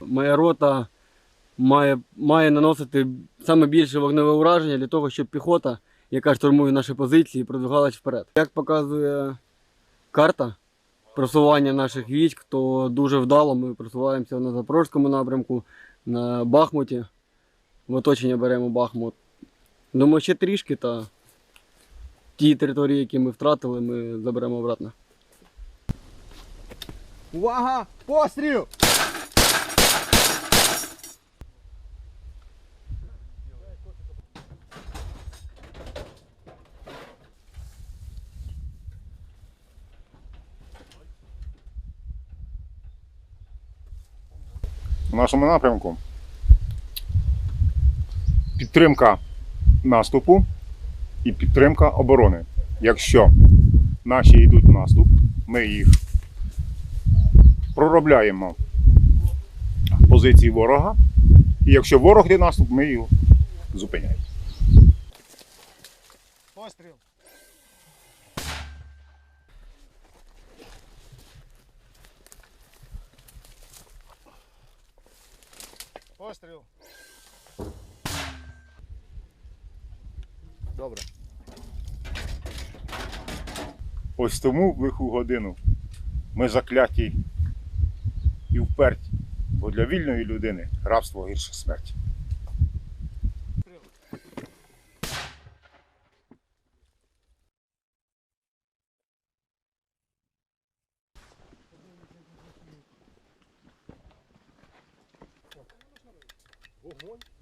Моя рота має, має наносити саме більше вогневе ураження для того, щоб піхота, яка штурмує наші позиції, продвигалась вперед. Як показує карта просування наших військ, то дуже вдало ми просуваємося на Запорізькому напрямку, на Бахмуті. В оточення беремо Бахмут. Думаю, ще трішки, та ті території, які ми втратили, ми заберемо обратно. Увага! Постріл! в нашому напрямку. Підтримка наступу і підтримка оборони. Якщо наші йдуть в наступ, ми їх проробляємо позиції ворога. І якщо ворог йде наступ, ми його зупиняємо. Постріл! Постріл! Добре. Ось тому в лиху годину ми закляті і вперті, бо для вільної людини рабство гірше смерті. Вогонь.